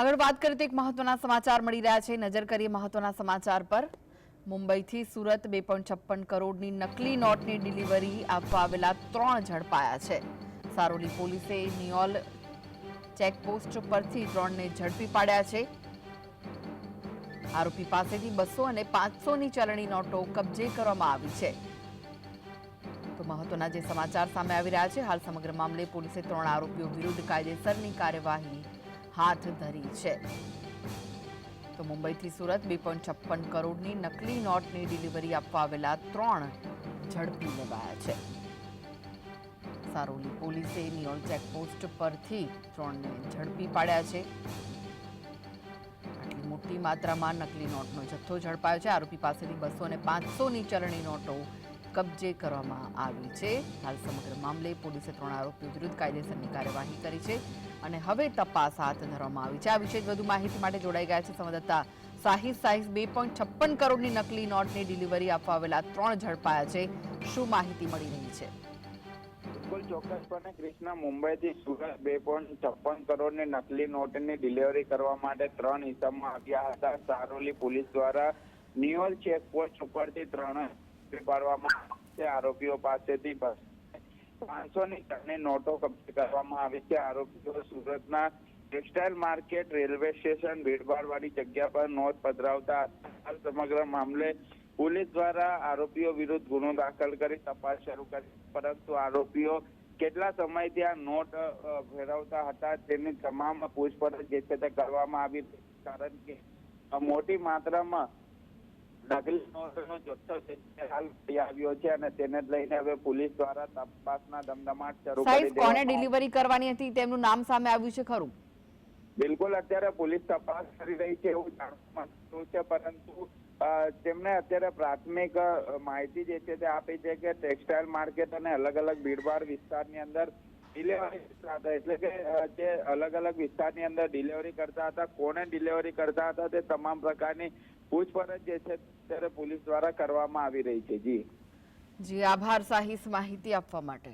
આગળ વાત કરીએ તો એક મહત્વના સમાચાર મળી રહ્યા છે. નજર કરીએ મહત્વના સમાચાર પર. મુંબઈથી સુરત બે કરોડની નકલી નોટની ડિલિવરી આપવા આવેલા ત્રણ ઝડપાયા છે. સારોલી પોલીસે નિયોલ ચેકપોસ્ટ પરથી ત્રણને ઝડપી પાડ્યા છે. આરોપી પાસેથી બસો અને પાંચસોની ચલણી નોટો કબજે કરવામાં આવી છે. તો મહત્વના જે સમાચાર સામે આવી રહ્યા છે, હાલ સમગ્ર મામલે પોલીસે ત્રણ આરોપીઓ વિરુદ્ધ કાયદેસરની કાર્યવાહી હાથ ધરી છે. તો મુંબઈથી સુરત બે પોઈન્ટ છપ્પન કરોડની નકલી નોટની ડિલિવરી આપવા આવેલા ત્રણ ઝડપી લેવાયા છે. સારોલી પોલીસે નિયોલ ચેકપોસ્ટ પરથી ત્રણને ઝડપી પાડ્યા છે. મોટી માત્રામાં નકલી નોટનો જથ્થો ઝડપાયો છે. આરોપી પાસેથી બસો અને પાંચસોની ચલણી નોટો કબજે કરવામાં આવી છે. હાલ સમગ્ર મામલે પોલીસે ત્રણ આરોપીઓ વિરુદ્ધ કાયદેસરની કાર્યવાહી કરી છે અને હવે તપાસ હાથ ધરવામાં આવી છે. આ વિશે વધુ માહિતી માટે જોડાઈ ગયા છે સંવાદદાતા સાહિદ સાહિદ બે પોઈન્ટ છપ્પન કરોડની નકલી નોટની ડિલિવરી આપવા આવેલા ત્રણ ઝડપાયા છે. શું માહિતી મળી રહી છે? બિલકુલ ચોક્કસપણે ક્રિષ્ના, મુંબઈથી સુરત બે પોઈન્ટ છપ્પન કરોડની નકલી નોટની ડિલિવરી કરવા માટે ત્રણ ઇસમો આવ્યા હતા. સારોલી પોલીસ દ્વારા નિયોલ ચેકપોસ્ટ ઉપરથી ત્રણ પાડવામાં આવ્યા આરોપીઓ પાસેથી પાંચસો ની ટનની નોટો કબજે કરવામાં આવી છે. આરોપીઓ સુરતના ટેક્સટાઇલ માર્કેટ રેલવે સ્ટેશન ભીડભાડ વાળી જગ્યા પર નોંધ પધરાવતા સમગ્ર મામલે પોલીસ દ્વારા આરોપીઓ વિરુદ્ધ ગુનો દાખલ કરી તપાસ શરૂ કરી. પરંતુ આરોપીઓ કેટલા સમયથી આ નોટ ફેરવતા હતા તેની તમામ પૂછપરછ જે છે તે કરવામાં આવી. કારણ કે મોટી માત્રામાં નકલી જથ્થો હાલ આવ્યો છે અને તેને લઈને હવે પોલીસ દ્વારા તપાસના ધમધમાટ શરૂ કરી કોને ડિલિવરી કરવાની હતી? તેમનું નામ સામે આવ્યું છે ખરું? બિલકુલ અત્યારે પોલીસ તપાસ કરી રહી છે એવું જાણવા મળતું છે પરંતુ તેમણે અત્યારે પ્રાથમિક માહિતી જે છે તે આપી છે કે ટેક્સટાઇલ માર્કેટ અને અલગ અલગ ભીડભાડ વિસ્તારની અંદર ડિલિવરી હતા. એટલે કે જે અલગ અલગ વિસ્તારની અંદર ડિલિવરી કરતા હતા, કોને ડિલિવરી કરતા હતા, તે તમામ પ્રકારની પૂછપરછ જે છે ત્યારે પોલીસ દ્વારા કરવામાં આવી રહી છે. જી. જી, આભાર, સાહિસ માહિતી આપવા માટે.